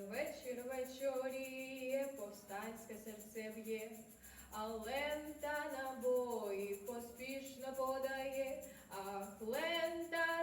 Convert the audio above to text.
вечір вечоріє, повстанське серце б'є, а лента набої поспішно подає, ах, лента